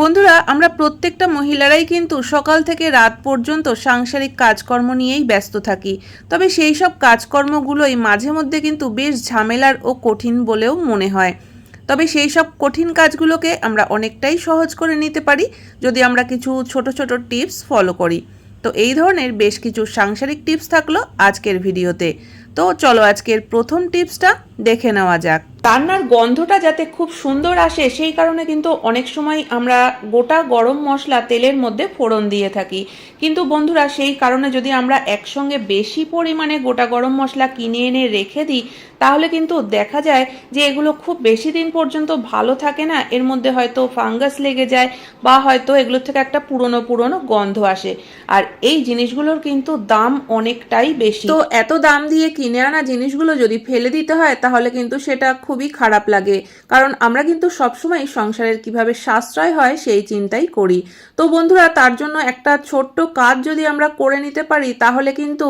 বন্ধুরা, আমরা প্রত্যেকটা মহিলারাই কিন্তু সকাল থেকে রাত পর্যন্ত সাংসারিক কাজকর্ম নিয়েই ব্যস্ত থাকি। তবে সেই সব কাজকর্মগুলোই মাঝে মধ্যে কিন্তু বেশ ঝামেলার ও কঠিন বলেও মনে হয়। তবে সেই সব কঠিন কাজগুলোকে আমরা অনেকটাই সহজ করে নিতে পারি যদি আমরা কিছু ছোট ছোট টিপস ফলো করি। তো এই ধরনের বেশ কিছু সাংসারিক টিপস থাকল আজকের ভিডিওতে। তো চলো আজকের প্রথম টিপসটা দেখে নেওয়া যাক। রান্নার গন্ধটা যাতে খুব সুন্দর আসে, সেই কারণে কিন্তু অনেক সময় আমরা গোটা গরম মশলা তেলের মধ্যে ফোড়ন দিয়ে থাকি। কিন্তু বন্ধুরা, সেই কারণে যদি আমরা একসঙ্গে বেশি পরিমাণে গোটা গরম মশলা কিনে এনে রেখে দিই, তাহলে কিন্তু দেখা যায় যে এগুলো খুব বেশি দিন পর্যন্ত ভালো থাকে না। এর মধ্যে হয়তো ফাঙ্গাস লেগে যায় বা হয়তো এগুলোর থেকে একটা পুরনো পুরনো গন্ধ আসে। আর এই জিনিসগুলোর কিন্তু দাম অনেকটাই বেশি। তো এত দাম দিয়ে কিনে আনা জিনিসগুলো যদি ফেলে দিতে হয়, তাহলে কিন্তু সেটা খুবই খারাপ লাগে। কারণ আমরা কিন্তু সবসময় সংসারের কীভাবে সাশ্রয় হয় সেই চিন্তাই করি। তো বন্ধুরা, তার জন্য একটা ছোট্ট কাজ যদি আমরা করে নিতে পারি, তাহলে কিন্তু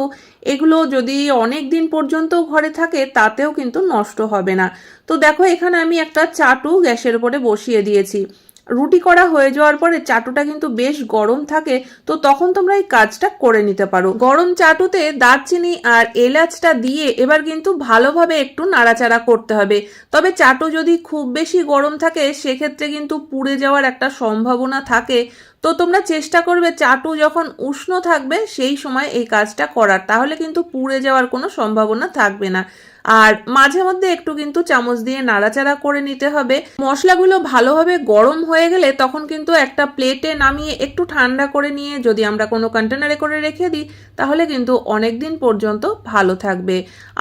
এগুলো যদি অনেক দিন পর্যন্ত ঘরে থাকে, তাতেও কিন্তু নষ্ট হবে না। তো দেখো, এখানে আমি একটা চাটু গ্যাসের উপরে বসিয়ে দিয়েছি। রুটি করা হয়ে যাওয়ার পরে চাটুটা কিন্তু বেশ গরম থাকে, তো তখন তোমরা এই কাজটা করে নিতে পারো। গরম চাটুতে দারচিনি আর এলাচটা দিয়ে এবার কিন্তু ভালোভাবে একটু নাড়াচাড়া করতে হবে। তবে চাটু যদি খুব বেশি গরম থাকে, সেক্ষেত্রে কিন্তু পুড়ে যাওয়ার একটা সম্ভাবনা থাকে। তো তোমরা চেষ্টা করবে চাটু যখন উষ্ণ থাকবে, সেই সময় এই কাজটা করার। তাহলে কিন্তু পুড়ে যাওয়ার কোনো সম্ভাবনা থাকবে না। আর মাঝে মধ্যে একটু কিন্তু চামচ দিয়ে নাড়াচাড়া করে নিতে হবে। মশলাগুলো ভালোভাবে গরম হয়ে গেলে তখন কিন্তু একটা প্লেটে নামিয়ে একটু ঠান্ডা করে নিয়ে যদি আমরা কোনো কন্টেনারে করে রেখে দিই, তাহলে কিন্তু অনেক দিন পর্যন্ত ভালো থাকবে।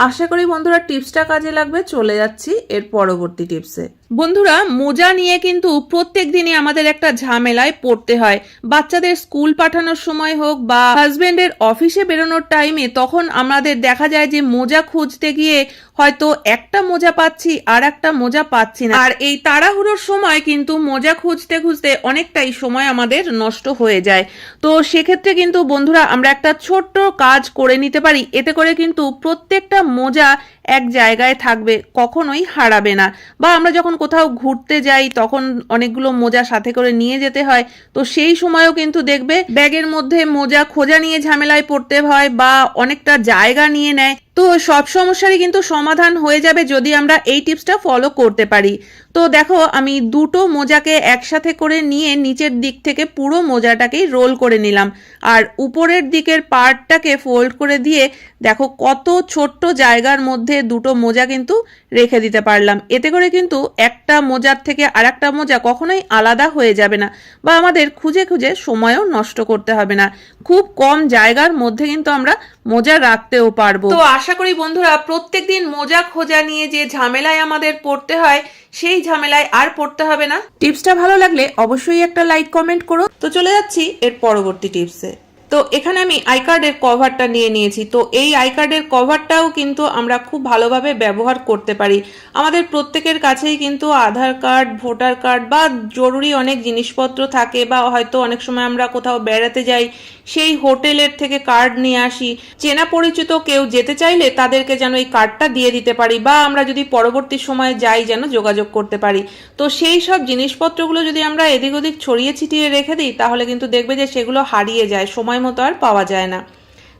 আশা করি বন্ধুরা টিপসটা কাজে লাগবে, চলে যাচ্ছি এর পরবর্তী টিপসে। বন্ধুরা, মোজা নিয়ে কিন্তু প্রত্যেক দিনই আমাদের একটা ঝামেলায় পড়তে হয়। বাচ্চাদের স্কুল পাঠানোর সময় হোক বা হাজবেন্ডের অফিসে বেরোনোর টাইমে তখন আমাদের দেখা যায় যে মোজা খুঁজতে গিয়ে হয়তো একটা মোজা পাচ্ছি আর একটা মোজা পাচ্ছি না। আর এই তাড়াহুড়োর সময় কিন্তু মোজা খুঁজতে খুঁজতে অনেকটাই সময় আমাদের নষ্ট হয়ে যায়। তো সেক্ষেত্রে কিন্তু বন্ধুরা আমরা একটা ছোট্ট কাজ করে নিতে পারি। এতে করে কিন্তু প্রত্যেকটা মোজা এক জায়গায় থাকবে, কখনোই হারাবে না। বা আমরা যখন কোথাও ঘুরতে যাই, তখন অনেকগুলো মোজা সাথে করে নিয়ে যেতে হয়। তো সেই সময়ও কিন্তু দেখবে ব্যাগের মধ্যে মোজা খোঁজা নিয়ে ঝামেলায় পড়তে হয় বা অনেকটা জায়গা নিয়ে নেয়। তো সব সমস্যারই কিন্তু সমাধান হয়ে যাবে যদি আমরা এই টিপসটা ফলো করতে পারি। তো দেখো, আমি দুটো মোজাকে একসাথে করে নিয়ে নিচের দিক থেকে পুরো মোজাটাকেই রোল করে নিলাম। আর উপরের দিকের পার্টটাকে ফোল্ড করে দিয়ে দেখো, কত ছোট্ট জায়গার মধ্যে দুটো মোজা কিন্তু রেখে দিতে পারলাম। এতে করে কিন্তু একটা মোজার থেকে আরেকটা মোজা কখনোই আলাদা হয়ে যাবে না বা আমাদের খুঁজে খুঁজে সময়ও নষ্ট করতে হবে না। খুব কম জায়গার মধ্যে কিন্তু আমরা মোজা রাখতেও পারব। আশা করি বন্ধুরা, প্রত্যেকদিন মোজা খোঁজা নিয়ে যে ঝামেলায় আমাদের পড়তে হয়, সেই ঝামেলায় আর পড়তে হবে না। টিপসটা ভালো লাগলে অবশ্যই একটা লাইক, কমেন্ট করো। তো চলে যাচ্ছি এর পরবর্তী টিপসে। তো এখানে আমি আই কার্ডের কভারটা নিয়ে নিয়েছি। তো এই আই কার্ডের কভারটাও কিন্তু আমরা খুব ভালোভাবে ব্যবহার করতে পারি। আমাদের প্রত্যেকের কাছেই কিন্তু আধার কার্ড, ভোটার কার্ড বা জরুরি অনেক জিনিসপত্র থাকে বা হয়তো অনেক সময় আমরা কোথাও বেড়াতে যাই সেই হোটেলের থেকে কার্ড নিয়ে আসি। চেনা পরিচিত কেউ যেতে চাইলে তাদেরকে যেন এই কার্ডটা দিয়ে দিতে পারি বা আমরা যদি পরবর্তী সময়ে যাই যেন যোগাযোগ করতে পারি। তো সেই সব জিনিসপত্রগুলো যদি আমরা এদিক ওদিক ছড়িয়ে ছিটিয়ে রেখে দিই, তাহলে কিন্তু দেখবে যে সেগুলো হারিয়ে যায়, সময় মতো আর পাওয়া যায় না।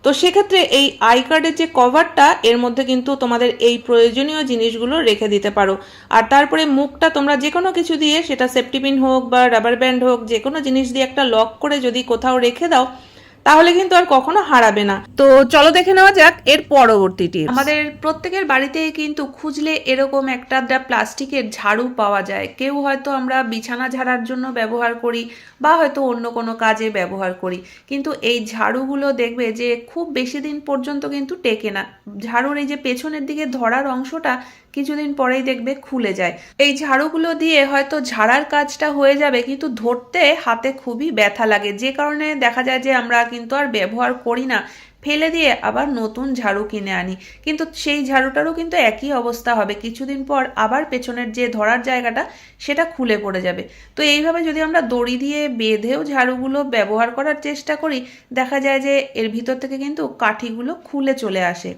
তো সেক্ষেত্রে এই আই কার্ডের যে কভারটা এর মধ্যে কিন্তু তোমাদের এই প্রয়োজনীয় জিনিসগুলো রেখে দিতে পারো। আর তারপরে মুখটা তোমরা যে কোনো কিছু দিয়ে, সেটা সেফটিপিন হোক বা রাবার ব্যান্ড হোক যে কোনো জিনিস দিয়ে একটা লক করে যদি কোথাও রেখে দাও তাহলে কিন্তু আর কখনো হারাবে না। তো চলো দেখে নেওয়া যাক এর পরবর্তী টিপস আমাদের প্রত্যেকের বাড়িতে কিন্তু খুঁজলে এরকম একটা প্লাস্টিকের ঝাড়ু পাওয়া যায়। কেউ হয়তো আমরা বিছানা ঝাড়ার জন্য ব্যবহার করি বা হয়তো অন্য কোনো কাজে ব্যবহার করি। কিন্তু এই ঝাড়ুগুলো দেখবে যে খুব বেশি দিন পর্যন্ত কিন্তু টেকে না। ঝাড়ুর এই যে পেছনের দিকে ধরার অংশটা কিছুদিন পরেই দেখবে খুলে যায়। এই ঝাড়ুগুলো দিয়ে হয়তো ঝাড়ার কাজটা হয়ে যাবে, কিন্তু ধরতে হাতে খুবই ব্যথা লাগে। যে কারণে দেখা যায় যে আমরা কিন্তু আর ব্যবহার করি না। ফেলে দিয়ে আবার নতুন ঝাড়ু কিনে আনি। কিন্তু সেই ঝাড়ুটারও কিন্তু একই অবস্থা হবে। কিছুদিন পর আবার পেছনের যে ধরার জায়গাটা, সেটা খুলে পড়ে যাবে। তো এইভাবে যদি আমরা দড়ি দিয়ে বেঁধেও ঝাড়ুগুলো ব্যবহার করার চেষ্টা করি, দেখা যায় যে এর ভিতর থেকে কিন্তু কাঠিগুলো খুলে চলে আসে।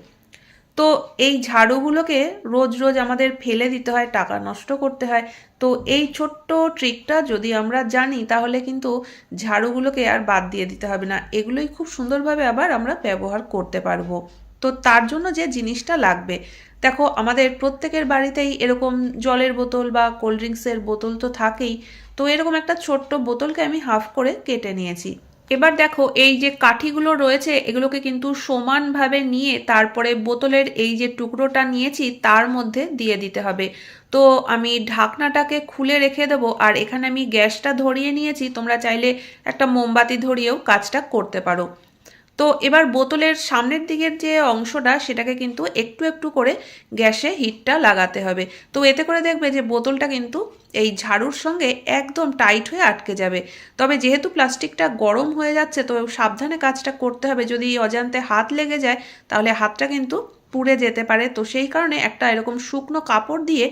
তো এই ঝাড়ুগুলোকে রোজ রোজ আমাদের ফেলে দিতে হয়, টাকা নষ্ট করতে হয়। তো এই ছোট্ট ট্রিকটা যদি আমরা জানি, তাহলে কিন্তু ঝাড়ুগুলোকে আর বাদ দিয়ে দিতে হবে না। এগুলোই খুব সুন্দরভাবে আবার আমরা ব্যবহার করতে পারব। তো তার জন্য যে জিনিসটা লাগবে, দেখো আমাদের প্রত্যেকের বাড়িতেই এরকম জলের বোতল বা কোল্ড ড্রিঙ্কসের বোতল তো থাকেই। তো এরকম একটা ছোট্ট বোতলকে আমি হাফ করে কেটে নিয়েছি। এবার দেখো, এই যে কাঠিগুলো রয়েছে, এগুলোকে কিন্তু সমানভাবে নিয়ে তারপরে বোতলের এই যে টুকরোটা নিয়েছি, তার মধ্যে দিয়ে দিতে হবে। তো আমি ঢাকনাটাকে খুলে রেখে দেব, আর এখানে আমি গ্যাসটা ধরিয়ে নিয়েছি, তোমরা চাইলে একটা মোমবাতি ধরিয়েও কাজটা করতে পারো। তো এবার বোতলের সামনের দিকের যে অংশটা, সেটাকে কিন্তু একটু একটু করে গ্যাসে হিটটা লাগাতে হবে। তো এতে করে দেখবে যে বোতলটা কিন্তু এই ঝাড়ুর সঙ্গে একদম টাইট হয়ে আটকে যাবে। তবে যেহেতু প্লাস্টিকটা গরম হয়ে যাচ্ছে, তো সাবধানে কাজটা করতে হবে। যদি অজান্তে হাত লেগে যায়, তাহলে হাতটা কিন্তু পুড়ে যেতে পারে। তো সেই কারণে একটা এরকম শুকনো কাপড় দিয়ে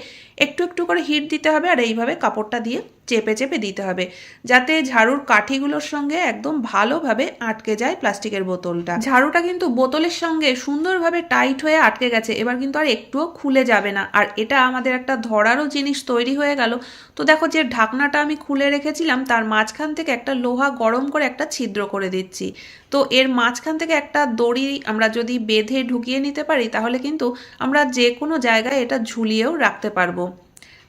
একটু একটু করে হিট দিতে হবে। আর এইভাবে কাপড়টা দিয়ে চেপে চেপে দিতে হবে, যাতে ঝাড়ুর কাঠিগুলোর সঙ্গে একদম ভালোভাবে আটকে যায় প্লাস্টিকের বোতলটা। ঝাড়ুটা কিন্তু বোতলের সঙ্গে সুন্দরভাবে টাইট হয়ে আটকে গেছে, এবার কিন্তু আর একটুও খুলে যাবে না। আর এটা আমাদের একটা ধরারও জিনিস তৈরি হয়ে গেল। তো দেখো যে ঢাকনাটা আমি খুলে রেখেছিলাম, তার মাঝখান থেকে একটা লোহা গরম করে একটা ছিদ্র করে দিচ্ছি। তো এর মাঝখান থেকে একটা দড়ি আমরা যদি বেঁধে ঢুকিয়ে নিতে পারি, তাহলে কিন্তু আমরা যে কোনো জায়গায় এটা ঝুলিয়েও রাখতে পারব।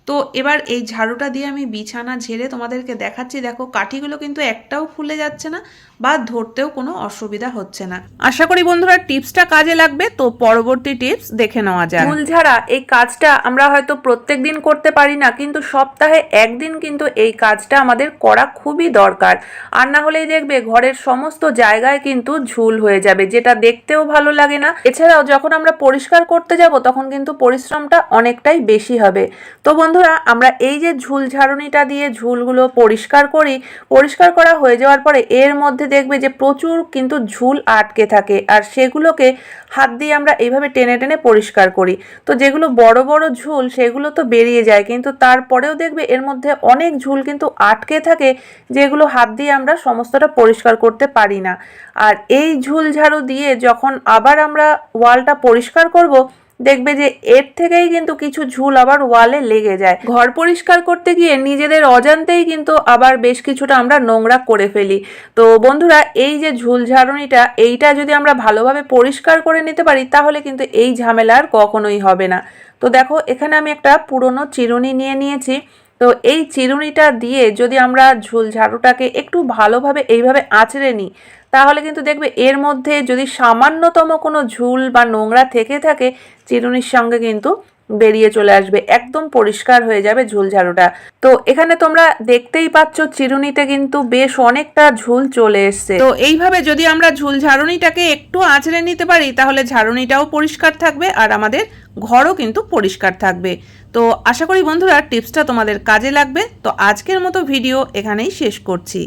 তো এবার এই ঝাড়ুটা দিয়ে আমি বিছানা ঝেড়ে তোমাদেরকে দেখাচ্ছি, দেখো কাঠিগুলো কিন্তু একটাও খুলে যাচ্ছে না বা ধরতেও কোনো অসুবিধা হচ্ছে না। আশা করি বন্ধুরা টিপসটা কাজে লাগবে, তো পরবর্তী টিপস দেখে নেওয়া যায় ফুল ঝাড়া, এই কাজটা আমরা হয়তো প্রত্যেক দিন করতে পারি না, কিন্তু সপ্তাহে একদিন কিন্তু এই কাজটা আমাদের করা খুবই দরকার। আর না হলেই দেখবে ঘরের সমস্ত জায়গায় কিন্তু ঝুল হয়ে যাবে, যেটা দেখতেও ভালো লাগে না। এছাড়াও যখন আমরা পরিষ্কার করতে যাব, তখন কিন্তু পরিশ্রমটা অনেকটাই বেশি হবে। তো বন্ধুরা, আমরা এই যে ঝুল ঝাড়ুনিটা দিয়ে ঝুলগুলো পরিষ্কার করি, পরিষ্কার করা হয়ে যাওয়ার পরে এর মধ্যে দেখবে যে প্রচুর কিন্তু ঝুল আটকে থাকে আর সেগুলোকে হাত দিয়ে আমরা এইভাবে টেনে টেনে পরিষ্কার করি। তো যেগুলো বড় বড় ঝুল, সেগুলো তো বেরিয়ে যায়, কিন্তু তারপরেও দেখবে এর মধ্যে অনেক ঝুল কিন্তু আটকে থাকে, যেগুলো হাত দিয়ে আমরা সমস্তটা পরিষ্কার করতে পারি না। আর এই ঝুল ঝাড়ু দিয়ে যখন আবার আমরা ওয়ালটা পরিষ্কার করব দেখবে যে এর থেকেই কিন্তু কিছু ঝুল আবার ওয়ালে লেগে যায়। ঘর পরিষ্কার করতে গিয়ে নিজেদের অজান্তেই কিন্তু আবার বেশ কিছুটা আমরা নোংরা করে ফেলি। তো বন্ধুরা, এই যে ঝুল ঝাড়ুনিটা, এইটা যদি আমরা ভালোভাবে পরিষ্কার করে নিতে পারি, তাহলে কিন্তু এই ঝামেলা আর কখনোই হবে না। তো দেখো, এখানে আমি একটা পুরনো চিরুনি নিয়ে নিয়েছি। তো এই চিরুনিটা দিয়ে যদি আমরা ঝুল ঝাড়ুটাকে একটু ভালোভাবে এইভাবে আঁচড়ে নিই, তাহলে কিন্তু দেখবে এর মধ্যে যদি সামান্যতম কোনো ঝুল বা নোংরা থেকে থাকে, চিরুনির সঙ্গে কিন্তু বেরিয়ে চলে আসবে। একদম পরিষ্কার হয়ে যাবে ঝুল ঝাড়ুটা তো এখানে তোমরা দেখতেই পাচ্ছ চিরুনিতে কিন্তু বেশ অনেকটা ঝুল চলে এসছে। তো এইভাবে যদি আমরা ঝুল ঝাড়ুনিটাকে একটু আঁচড়ে নিতে পারি, তাহলে ঝাড়ুনিটাও পরিষ্কার থাকবে আর আমাদের ঘরও কিন্তু পরিষ্কার থাকবে। তো আশা করি বন্ধুরা, টিপসটা তোমাদের কাজে লাগবে। তো আজকের মতো ভিডিও এখানেই শেষ করছি।